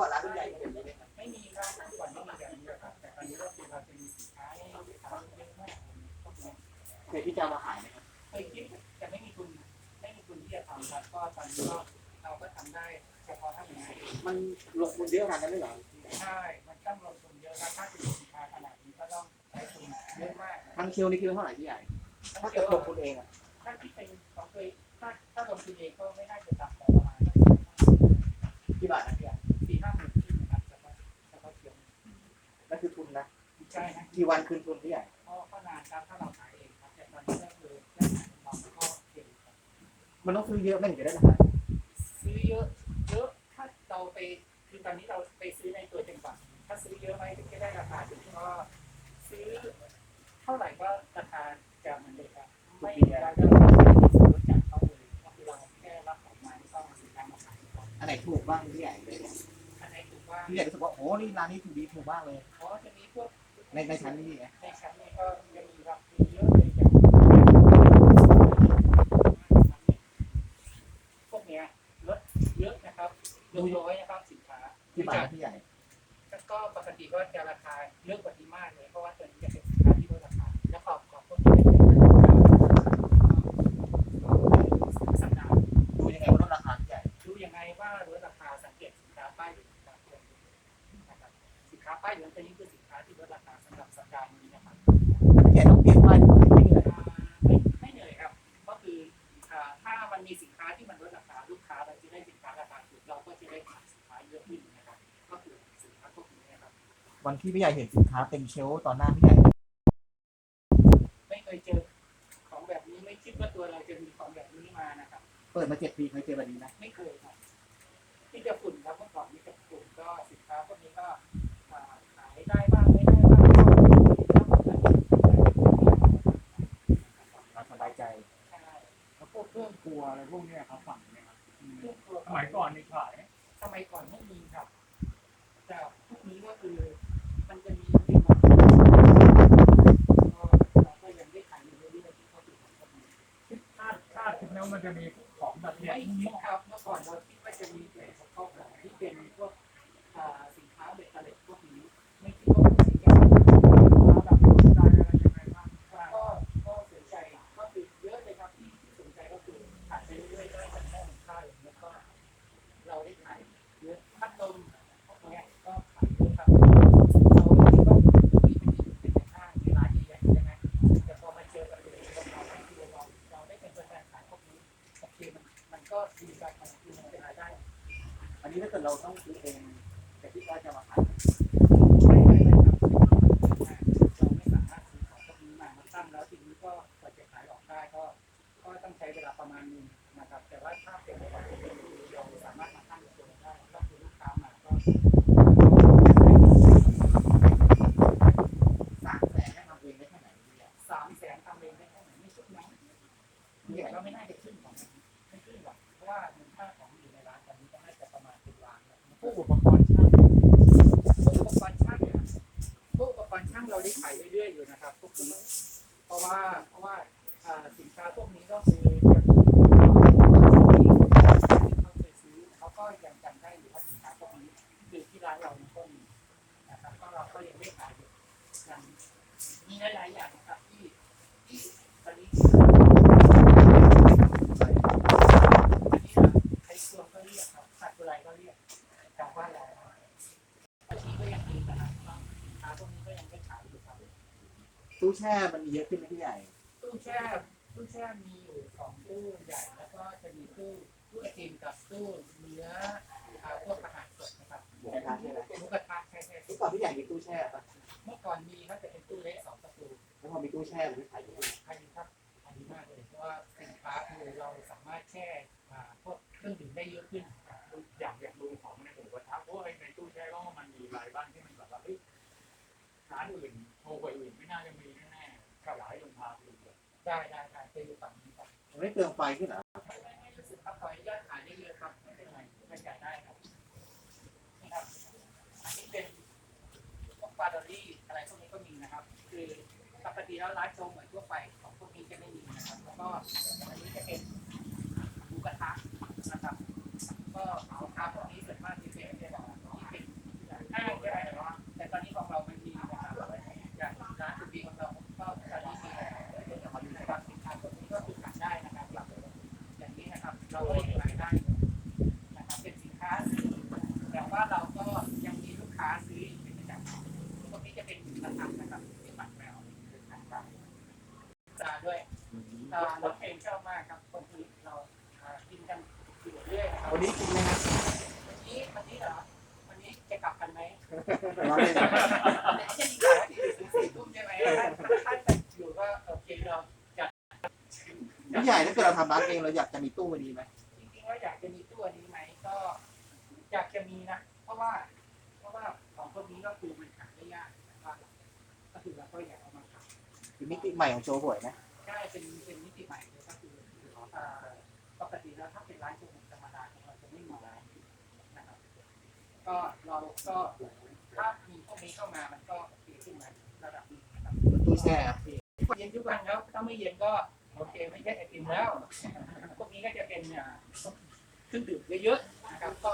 ก่อนร้านใหญ่เป็นอย่างนี้ไมครับไม่มีร้านก่อนไม่มีแบบนี้ครับแต่ตอนนี้เราคือเราจะมีสินค้าให้ลูกค้าเยอะมากเคยที่จะมาขายไหมครับเคยคิดแต่ไม่มีทุนไม่มีทุนที่จะทำครับก็ตอนนี้ก็เราก็ทำได้เฉพาะถ้าเป็นงานมันลงทุนเยอะขนาดนั้นเลยเหรอใช่มันต้องลงทุนเยอะนะถ้าเป็นสินค้าขนาดนี้ก็ต้องใช้ทุนเยอะมากทางเชลนี่คิดว่าเท่าไหร่พี่ใหญ่ถ้าเกิดลงทุนเองอะถ้าที่เป็นของเคยถ้าถ้าลงทุนเองก็ไม่น่าจะต่ำกว่าประมาณกี่บาทนะพี่ใหญ่ สี่ห้าหมื่นขึ้นนะครับเฉพาะเฉพาะเขียวนั่นคือทุนนะใช่นะกี่วันคืนทุนพี่ใหญ่ก็ก็นานครับถ้าเราขายเองครับแต่ตอนนี้ก็คือแค่ขายเราก็เก่งครับมันต้องซื้อเยอะไม่ถึงจะได้ราคาซื้อเยอะเยอะถ้าเราไปคือตอนนี้เราไปซื้อในตัวจังหวัดถ้าซื้อเยอะไหมถึงจะได้ราคาถึงก็ซื้อเท่าไหร่ากเลยเพราะจะมีพวกในในชั้นนี้ไงในชั้นนี้ก็จะมีรับมีเยอะเลยอย่างพวกเนี้ยลดเยอะนะครับลดร้อยนะครับสินค้าที่บาทนะพี่ใหญ่แล้วก็ปกติก็จะราคาเยอะกว่านี้มากเลยเพราะว่าตัว ที่พี่ใหญ่เห็นสินค้าเต็มเชลฟ์ตอนหน้าพี่ใหญ่ ไม่เคยเจอของแบบนี้ไม่คิดว่าตัวเราจะมีของแบบนี้มานะครับ เปิดมาเจ็ดปีเคยเจอแบบนี้ไหมไม่เคยครับที่จะฝุ่นครับเมื่อก่อนนี่จะฝุ่นก็สินค้าพวกนี้ก็อ่าขายได้บ้างไม่ได้บ้างก็เราสบายใจ ใช่แล้วพวกเครื่องครัวอะไรพวกเนี้ยครับฝั่งเนี้ยครับเครื่องครัว สมัยก่อนนี่ขาย สมัยก่อนไม่มีครับ แต่พวกนี้ก็คือมันจะมีที่มาก็เราก็ยังได้ขายอยู่เรื่อยๆที่เขาติดของพวกนี้ คาดคาดถึง แล้วมันจะมีของแบบเนี้ยครับเมื่อก่อนเราคิดว่าจะมีแต่เขา ก็ดีกันมันคือมันเป็นรายได้ อันนี้ถ้าเกิดเราต้องซื้อเองแต่ที่ว่าจะมาขายไม่ไม่ไม่ครับเราไม่สามารถซื้อของพวกนี้มามาตั้งแล้วทีนี้ก็กว่าจะขายออกได้ก็ ก็ต้องใช้เวลาประมาณนึงนะครับ แต่ว่าถ้าเป็นในวันที่เราสามารถมาตั้งตัวได้ก็คือลูกค้ามาก็ สามแสนทำเองได้แค่ไหนพี่ใหญ่ สามแสนทำเองได้แค่ไหนไม่ชุดนะเด็กก็ไม่น่าจะขึ้นของไม่ขึ้นหรอกเพราะว่ามูล ค่าของอยู่ในร้านตอนนี้ก็น่าจะประมาณเป็นล้านแล้วพวกอุปกรณ์ช่างพวกอุปกรณ์ช่างเนี่ยพวกอุปกรณ์ช่างเราได้ขายเรื่อยๆอยู่นะครับพวกนี้เพราะว่าเพราะว่าสินค้าพวกนี้ก็คือจะถูกที่เขาเคยซื้อเขาก็ยังจำได้อยู่ว่าสินค้าพวกนี้คือที่ร้านเราก็มีนะครับก็เราก็ยังได้ขายอยู่มีหลายๆอย่างนะครับที่ที่ตอนนี้อันนี้ใครควรก็เรียกครับสั ตว์อะไรก็เรียกชาวบ้านเราอันนี้ก็ยังมีนะครับสินค้าพวกนี้ก็ยังได้ขายอยู่ครับตู้แช่มันมีเยอะขึ้นไหมพี่ใหญ่ตู้แช่ตู้แช่มีอยู่สองตู้ใหญ่แล้วก็จะมีตู้ตู้ไอติมกับตู้เนื้ออ่าพวกอาหารสดนะครับหมูกระทะใช่ไหมหมูกระทะใช่ใช่เมื่อก่อนพี่ใหญ่มีตู้แช่ปะเมื่อก่อนมีครับแต่เป็นตู้เล็กสองประตูแล้วพอมีตู้แช่มันไม่ขายอยู่ที่ไหนานอื่นโทรไปอื่นไม่น่าจะมีแน่ๆขยายลงมาดูเลยได้ได้ได้ไปอยู่ฝั่งนี้ครับมันไม่เปลืองไฟขึ้นเหรอไม่ไม่ไม่รู้สึกครับขออนุญาตขายได้เยอะครับไม่เป็นไรไม่จ่ายได้ครับนี่ครับ อันนี้เป็นพวกฟาดอรี่อะไรพวกนี้ก็มีนะครับ คือปกติแล้วร้านโชว์เหมือนทั่วไปของพวกนี้จะไม่มีนะครับ แล้วก็อันนี้จะเป็นหมูกระทะนะครับ ก็หมูกระทะพวกนี้ส่วนมากจะเป็นเป็นอ่าน้ องเพลงชอบมากครับคนที่เราอ่ากินกันอยู่เรื่อยครับวันนี้กินไหมครับวันนี้วันนี้เหรอวันนี้จะกลับกันไหมร้อนเลยนดีกว่าที่ถึงสี่ทุ่มใช่ไหมถ้าถ้าไปอยู่ก็โอเคเราจัดพี่ใหญ่ถ้าเกิดเราทำร้านเองเราอยากจะมีตู้มาดีไหมจริงๆว่าอยากจะมีตู้อันนี้ไหมก็อยากจะมีนะเพราะว่าเพราะว่าของพวกนี้ก็คือมันหาได้ยากนะครับก็คือเราก็อยากเอามาขายคือมิติใหม่ของโชว์หวยนะ ใช่เป็นเป็นมิติใหม่เลยก็คืออ่าปกติแล้วถ้าเป็นร้านโชว์ธรรมดาเนี่ยเราจะไม่มีร้านนะครับ ก็เราก็ถ้ามีพวกนี้เข้ามามันก็โอเคขึ้นมาระดับนึงนะครับตู้แช่เย็นทุกวันครับถ้าไม่เย็นก็โอเคไม่ใช่ไอติมแล้ว พวกนี้ก็จะเป็นเครื่องดื่มเยอะๆนะครับก็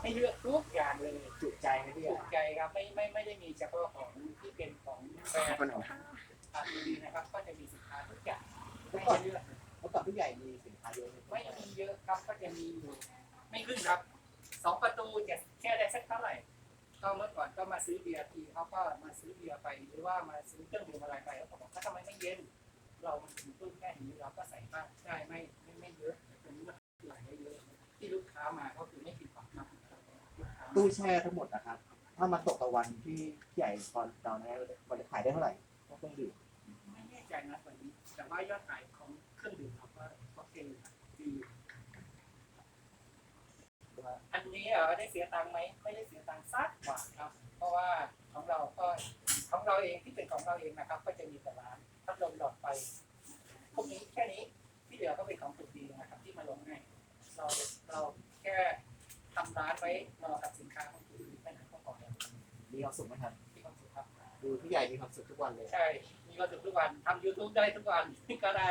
ให้เลือกทุกอย่างเลยจุใจไหมพี่ใหถูญ่กใจครับไม่ไม่ไม่ได้มีเฉพาะของที่เป็นของแบรนด์ อาดีนะครับก็จะมีสินค้าทุกอย่างให้ให้เลือกเมื่อก่อนพี่ใหญ่มีสินค้าเยอะไหมไม่มีเยอะครับก็จะมีอยู่ไม่ขึ้นครับสองประตูจะแค่ได้สักเท่าไหร่ก็เมื่อก่อนก็มาซื้อเบียร์ทีเขาก็มาซื้อเบียร์ไปหรือว่ามาซื้อเครื่องดื่มอะไรไปแล้วก็บอกว่าทำไมไม่เย็น เรามันถึงตู้แค่นี้เราก็ใส่บ้างได้ไม่ไม่ไม่เยอะตรงนี้มันหลายเยอะที่ลูกค้ามาก็คือไม่ผิดหวังครับลูกค้าตู้แช่ทั้งหมดนะครับ ถ้ามาตกตะวันที่พี่ใหญ่ตอนตอนนี้วันขายได้เท่าไหร่ ก็ต้องดื่มไม่แน่ใจนะวันนี้ แต่ว่ายอดขายของเครื่องดื่มเราก็โอเคนะดีอันนี้เออได้เสียตังค์ไหมไม่ได้เสียตังค์สักบาทครับ เพราะว่าของเราก็ของเราเองที่เป็นของเราเองนะครับ ก็จะมีแต่ร้านพัดลมหลอดไฟพวกนี้แค่นี้ที่เหลือก็เป็นของถูกดีนะครับ ที่มาลงให้เราเราแค่ทำร้านไว้รอกับสินค้าของถูกดีแค่นั้นก็พอแล้วมีควาสุขไหมครับที่ความสุขครับดู พี่ใหญ่มีความสุขทุกวันเลย ใช่ มีความสุขทุกวันทำ YouTube ได้ทุกวัน ก็ได้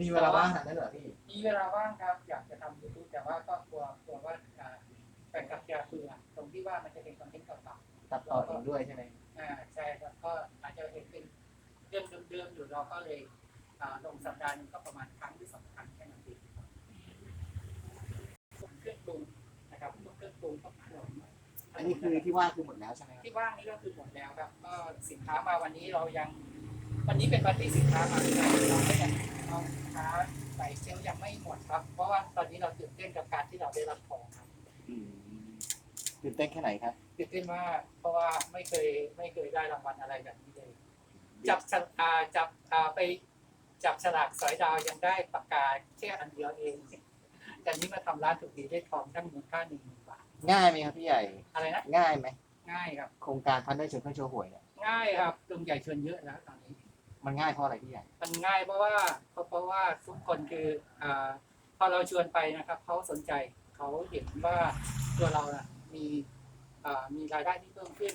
มีเวลาว่างทำได้เหรอพี่ มีเวลาว่างครับ อยากจะทำ YouTube แต่ว่าก็กลัวกลัวว่าอ่าแฟนคลับจะเบื่อตรงที่ว่ามันจะเป็นคอนเทนต์เก่าตัดต่อเองด้วยใช่ไหมๆอ่าใช่ครับก็อาจจะเห็นเป็นเรื่องเดิมๆอยู่เราก็เลยอ่าลงสัปดาห์หนึงก็ประมาณครั้งหรือสองครั้งแค่นั้นเองพวกเครื่องปรุงนะครับพวกเครื่องปรุงพวกขนม อันนี้คือที่ว่างคือหมดแล้วใช่ไหมครับที่ว่างนี่ก็คือหมดแล้วครับก็สินค้ามาวันนี้เรายัง วันนี้เป็นวันที่สินค้ามาเราก็ยังเอาสินค้าใส่เชลฟ์ยังไม่หมดครับ เพราะว่าตอนนี้เราตื่นเต้นกับการที่เราได้รับของครับอืมตื่นเต้นแค่ไหนครับตื่นเต้นมากเพราะว่าไม่เคยไม่เคยได้รางวัลอะไรแบบนี้เลยจับฉลอ่าจับอ่าไปจับฉลากสอยดาวยังได้ปากกาแค่อันเดียวเองแต่นี้มาทำร้านถูกดีได้ทองตั้งมูลค่าหนึ่งหมื่นบาท ง่ายไหมครับพี่ใหญ่ อะไรนะง่ายไหมง่ายครับ โครงการพันได้ชนเครื่องโชว์หวยเนี่ยง่ายครับลุงใหญ่ชวนเยอะแล้วตอนนี้ มันง่ายเพราะอะไรพี่ใหญ่ มันง่ายเพราะว่าเพราะเพราะว่าทุกคนคืออ่าพอเราชวนไปนะครับเขาสนใจเขาเห็นว่าตัวเราน่ะมีอ่ามีรายได้ที่เพิ่มขึ้น